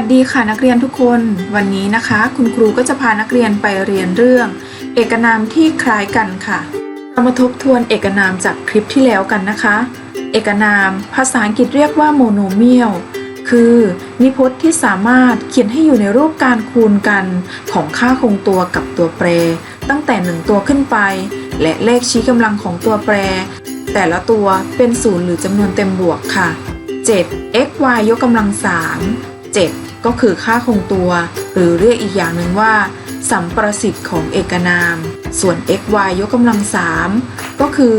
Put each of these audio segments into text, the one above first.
วัสดีค่ะนักเรียนทุกคน วันนี้นะคะ คุณครูก็จะพานักเรียนไปเรียนเรื่อง เอกนามที่คล้ายกันค่ะ เรามาทบทวนเอกนามจากคลิปที่แล้วกันนะคะ เอกนามภาษาอังกฤษเรียกว่าโมโนเมียลคือนิพจน์ที่สามารถเขียนให้อยู่ในรูปการคูณกันของค่าคงตัวกับตัวแปร ตั้งแต่ 1 ตัวขึ้นไป และเลขชี้กำลังของตัวแปร แต่ละตัวเป็นศูนย์หรือจำนวนเต็มบวกค่ะ 7 x y ยกกำลัง3 7 ก็คือค่าคงตัว หรือเรียกอีกอย่างหนึ่งว่า สัมประสิทธิ์ของเอกนาม ส่วน x y ยกกำลัง3ก็คือ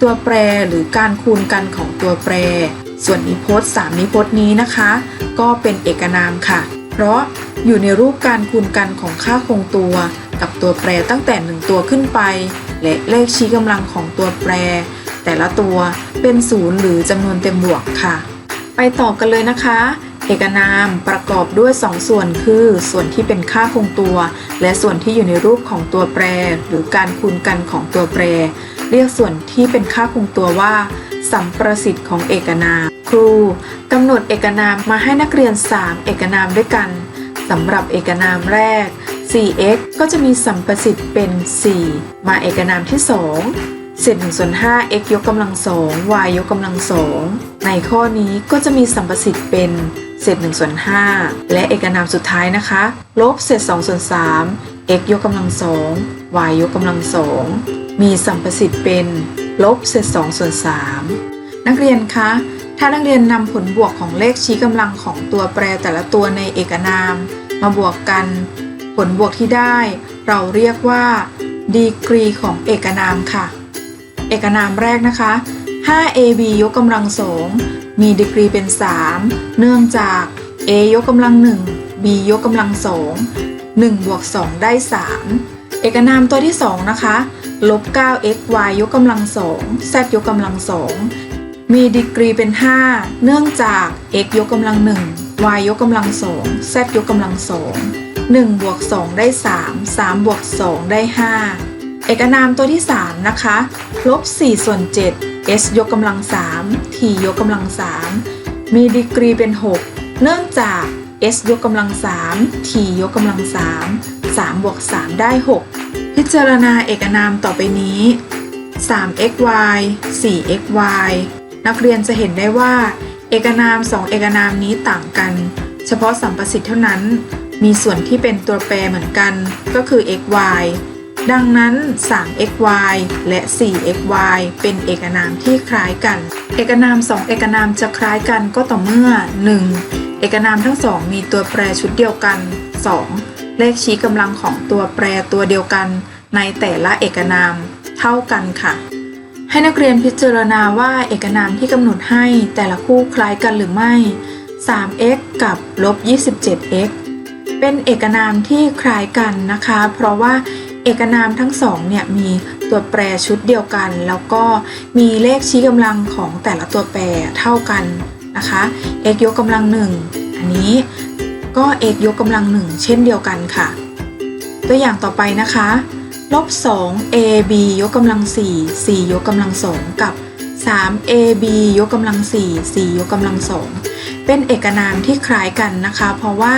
ตัวแปรหรือการคูณกันของตัวแปร ส่วนนิพจน์3นิพจน์นี้นะคะ ก็เป็นเอกนามค่ะ เพราะอยู่ในรูปการคูณกันของค่าคงตัว กับตัวแปรตั้งแต่ 1 ตัวขึ้นไป และเลขชี้กำลังของตัวแปร แต่ละตัวเป็นศูนย์หรือจำนวนเต็มบวกค่ะ ไปต่อกันเลยนะคะ เอกนามประกอบด้วย 2 ส่วนคือ ส่วนที่เป็นค่าคงตัว และส่วนที่อยู่ในรูปของตัวแปร หรือการคูณกันของตัวแปร เรียกส่วนที่เป็นค่าคงตัวว่า สัมประสิทธิ์ของเอกนาม ครูกำหนดเอกนามมาให้นักเรียน 3 เอกนามด้วยกันสำหรับเอกนามแรก 4x ก็จะมีสัมประสิทธิ์เป็น 4 มาเอกนามที่ 2 เศษ1ส่วน5 x ยกกำลัง2 y ยกกำลัง2ในข้อนี้ก็จะมีสัมประสิทธิ์เป็นเศษ1ส่วน5และเอกนามสุดท้ายนะคะ ลบเศษ2ส่วน3 x ยกกำลัง2 y ยกกำลัง2มีสัมประสิทธิ์เป็น ลบเศษ2ส่วน3นักเรียนคะ ถ้านักเรียนนำผลบวกของเลขชี้กำลังของตัวแปรแต่ละตัวในเอกนาม มาบวกกัน ผลบวกที่ได้ เราเรียกว่า ดีกรีของเอกนามค่ะ เอกนามแรกนะคะ 5ab ยกกำลังสองมีดีกรีเป็น 3 เนื่องจาก a ยกกำลัง 1 b ยกกำลังสอง1บวก 2 ได้ 3 เอกนามตัวที่ 2 นะคะ ลบ 9x y ยกกำลังสอง z ยกกำลังสองมีดีกรีเป็น 5 เนื่องจาก x ยกกำลัง 1 y ยกกำลังสอง z ยกกำลังสอง1บวก 2 ได้ 3 3บวก 2 ได้ 5 เอกนามตัวที่ 3 นะคะลบ4ส่วน7 s ยกกำลัง 3 t ยกกำลัง 3 มีดีกรีเป็น 6 เนื่องจาก s ยกกำลัง 3 t ยกกำลัง 3 3บวก3ได้ 6 พิจารณาเอกนามต่อไปนี้ 3xy 4xy นักเรียนจะเห็นได้ว่า เอกนาม 2 เอกนามนี้ต่างกัน เฉพาะสัมประสิทธิ์เท่านั้น มีส่วนที่เป็นตัวแปรเหมือนกัน ก็คือ xy ดังนั้น 3xy และ 4xy เป็นเอกนามที่คล้ายกัน เอกนาม 2 เอกนามจะคล้ายกันก็ต่อเมื่อ 1. เอกนามทั้งสองมีตัวแปรชุดเดียวกัน 2. เลขชี้กำลังของตัวแปรตัวเดียวกัน ในแต่ละเอกนาม เท่ากันค่ะ ให้นักเรียนพิจารณาว่าเอกนามที่กำหนดให้แต่ละคู่คล้ายกันหรือไม่ 3x กับลบ 27x เป็นเอกนามที่คล้ายกันนะคะ เพราะว่า เอกนามทั้งสองเนี่ยมีตัวแปรชุดเดียวกัน แล้วก็มีเลขชี้กำลังของแต่ละตัวแปรเท่ากันนะคะ x ยกกำลังหนึ่งอันนี้ก็ x ยกกำลังหนึ่งเช่นเดียวกันค่ะ ตัวอย่างต่อไปนะคะลบ2 ab ยกกำลัง4 4 ยกกำลัง2กับ3 ab ยกกำลัง4 4 ยกกำลัง2เป็นเอกนามที่คล้ายกันนะคะ เพราะว่า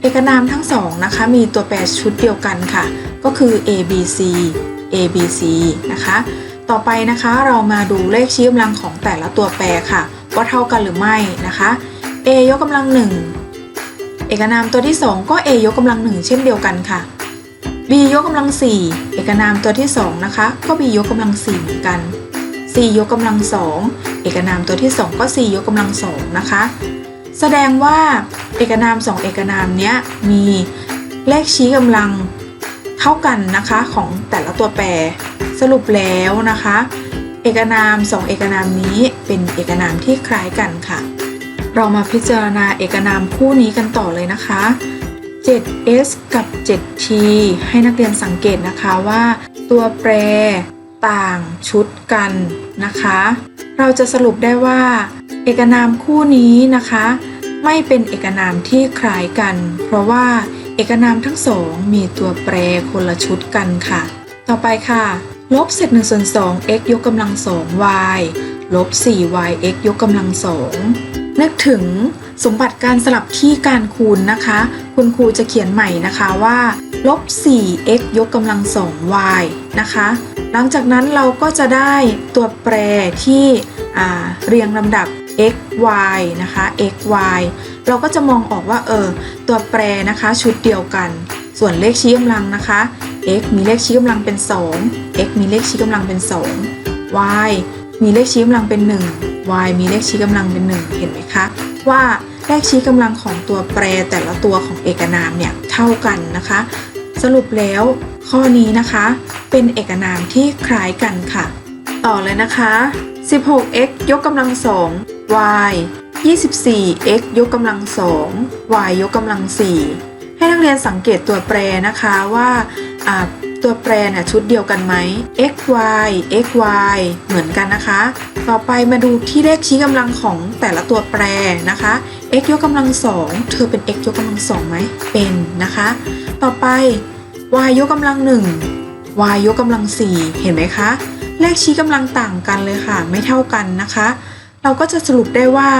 เอกนามทั้งสองนะคะมีตัวแปรชุดเดียวกันค่ะ ก็คือ abc abc นะคะ ต่อไปนะคะเรามาดูเลขชี้กำลังของแต่ละตัวแปรค่ะ ว่าเท่ากันหรือไม่นะคะ a ยกกำลัง1เอกนามตัวที่ 2 ก็ a ยกกำลัง1เช่นเดียวกันค่ะ b ยกกำลัง4เอกนามตัวที่2นะคะก็ b ยกกำลัง4เหมือนกัน c ยกกำลัง2เอกนามตัวที่ 2 ก็ c ยกกำลัง2นะคะ แสดงว่าเอกนาม2เอกนามเนี้ยมีเลขชี้กำลังเท่ากันนะคะของแต่ละตัวแปรสรุปแล้วนะคะ เอกนาม2เอกนามนี้เป็นเอกนามที่คล้ายกันค่ะ เรามาพิจารณาเอกนามคู่นี้กันต่อเลยนะคะ 7s กับ 7t ให้นักเรียนสังเกตนะคะว่า ตัวแปรต่างชุดกันนะคะ เราจะสรุปได้ว่า เอกนามคู่นี้นะคะ ไม่เป็นเอกนามที่คล้ายกัน เพราะว่าเอกนามทั้งสองมีตัวแปรคนละชุดกันค่ะ ต่อไปค่ะลบเศษ1ส่วน2 x ยกกำลัง2 y ลบ 4y x ยกกำลัง2นึกถึงสมบัติการสลับที่การคูณนะคะ คุณครูจะเขียนใหม่นะคะว่าลบ 4x ยกกำลัง 2y นะคะ หลังจากนั้นเราก็จะได้ตัวแปรที่เรียงลำดับ x y นะคะ x y เราก็จะมองออกว่าเออตัวแปรนะคะชุดเดียวกัน ส่วนเลขชี้กำลังนะคะ x มีเลขชี้กำลังเป็น 2 x มีเลขชี้กำลังเป็น 2 y มีเลขชี้กำลังเป็น 1 y มีเลขชี้กำลังเป็น 1 เห็นไหมคะ ว่าเลขชี้กำลังของตัวแปรแต่ละตัวของเอกนามเนี่ยเท่ากันนะคะ สรุปแล้วข้อนี้นะคะ เป็นเอกนามที่คล้ายกันค่ะ ต่อเลยนะคะ 16x ยกกำลัง2 y 24x ยกกำลัง2 y ยกกำลัง4ให้นักเรียนสังเกตตัวแปรนะคะว่าตัวแปรเนี่ยชุดเดียวกันไหม x y x y เหมือนกันนะคะ ต่อไปมาดูที่เลขชี้กำลังของแต่ละตัวแปรนะคะ x ยกกำลัง2เธอเป็น x ยกกำลัง2ไหมเป็นนะคะ ต่อไป y ยกกำลัง1 y ยกกำลัง4เห็นไหมคะ เลขชี้กำลังต่างกันเลยค่ะ ไม่เท่ากันนะคะ เราก็จะสรุปได้ว่า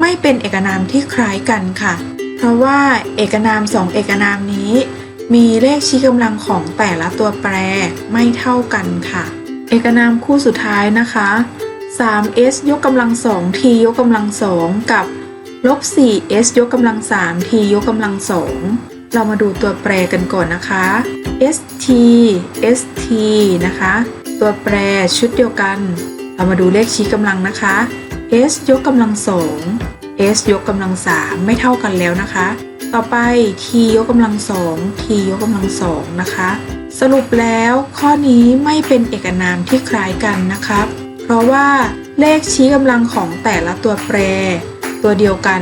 ไม่เป็นเอกนามที่คล้ายกันค่ะ เพราะว่าเอกนามสองเอกนามนี้ มีเลขชี้กำลังของแต่ละตัวแปรไม่เท่ากันค่ะ เอกนามคู่สุดท้ายนะคะ 3s ยกกำลัง 2t ยกกำลัง2กับลบ 4s ยกกำลัง 3t ยกกำลัง2เรามาดูตัวแปรกันก่อนนะคะ st st นะคะ ตัวแปรชุดเดียวกัน เรามาดูเลขชี้กำลังนะคะ s ยกกำลัง2 s ยกกำลัง3ไม่เท่ากันแล้วนะคะ ต่อไป t ยกกำลัง2 t ยกกำลัง2นะคะ สรุปแล้วข้อนี้ไม่เป็นเอกนามที่คล้ายกันนะครับ เพราะว่าเลขชี้กำลังของแต่ละตัวแปร ตัวเดียวกัน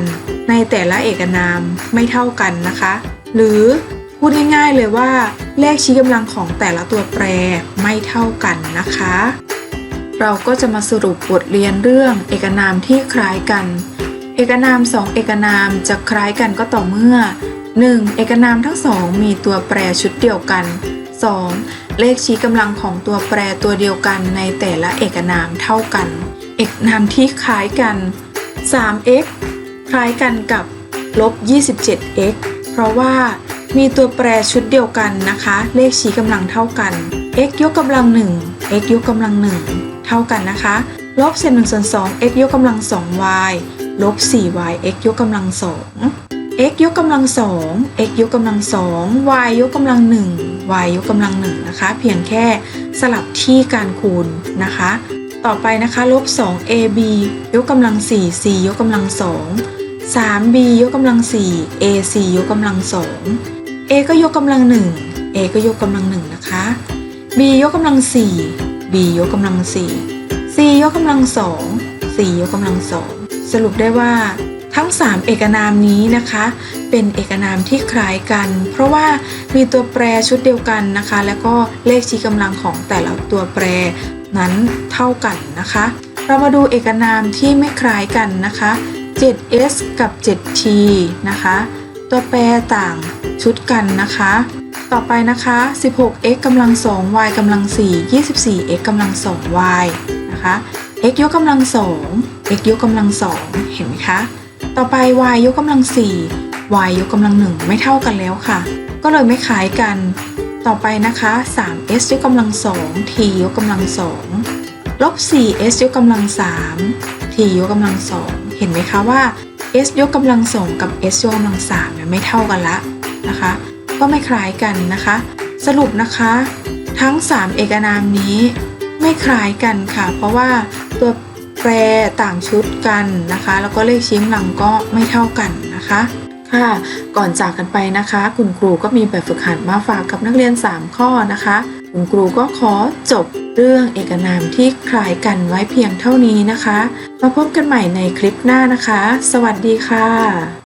ในแต่ละเอกนามไม่เท่ากันนะคะ หรือพูดง่ายๆเลยว่า เลขชี้กำลังของแต่ละตัวแปรไม่เท่ากันนะคะ เราก็จะมาสรุปบทเรียนเรื่องเอกนามที่คล้ายกัน เอกนามสองเอกนามจะคล้ายกันก็ต่อเมื่อ 1. เอกนามทั้งสองมีตัวแปรชุดเดียวกัน 2. เลขชี้กำลังของตัวแปรตัวเดียวกันในแต่ละเอกนามเท่ากัน เอกนามที่คล้ายกัน 3x คล้ายกันกับลบ 27x เพราะว่ามีตัวแปรชุดเดียวกันนะคะ เลขชี้กำลังเท่ากัน x ยกกำลัง 1 x ยกกำลัง 1 เท่ากันนะคะลบเศษ1ส่วน2 x ยกกำลัง 2y ลบสี่ y x ยกกำลัง2 x ยกกำลัง2 x ยกกำลัง2 y ยกกำลัง1 y ยกกำลัง1นะคะ เพียงแค่สลับที่การคูณนะคะ ต่อไปนะคะลบ2 ab ยกกำลัง4 c ยกกำลัง2 3b ยกกำลัง4 ac ยกกำลัง2 a ก็ยกกำลัง1 a ก็ยกกำลัง1นะคะ b ยกกำลัง4 b ยกกำลัง 4 c ยกกำลัง2 c ยกกำลัง 2 สรุปได้ว่า ทั้ง 3 เอกนามนี้นะคะ เป็นเอกนามที่คล้ายกัน เพราะว่ามีตัวแปรชุดเดียวกันนะคะ แล้วก็เลขชี้กำลังของแต่ละตัวแปรนั้นเท่ากันนะคะ เรามาดูเอกนามที่ไม่คล้ายกันนะคะ 7s กับ 7t นะคะ ตัวแปรต่างชุดกันนะคะ ต่อไปนะคะ 16x กำลัง 2y กำลัง 4 24x กำลัง 2y นะคะ x ยกกำลัง 2 x ยกกำลัง 2 เห็นไหมคะ ต่อไป y ยกกำลัง 4 y ยกกำลัง 1 ไม่เท่ากันแล้วค่ะ ก็เลยไม่คล้ายกัน ต่อไปนะคะ 3s ยกกำลัง 2 t ยกกำลัง 2 ลบ 4s ยกกำลัง 3 t ยกกำลัง 2 เห็นไหมคะว่า s ยกกำลัง 2 กับ s ยกกำลัง3เนี่ยไม่เท่ากันละนะคะ ก็ไม่คล้ายกันนะคะ สรุปนะคะ ทั้ง 3 เอกนามนี้ไม่คล้ายกันค่ะ เพราะว่าตัวแปรต่างชุดกันนะคะ แล้วก็เลขชี้กำลังก็ไม่เท่ากันนะคะค่ะก่อนจากกันไปนะคะ คุณครูก็มีแบบฝึกหัดมาฝากกับนักเรียน 3 ข้อนะคะ คุณครูก็ขอจบเรื่องเอกนามที่คล้ายกันไว้เพียงเท่านี้นะคะ มาพบกันใหม่ในคลิปหน้านะคะ สวัสดีค่ะ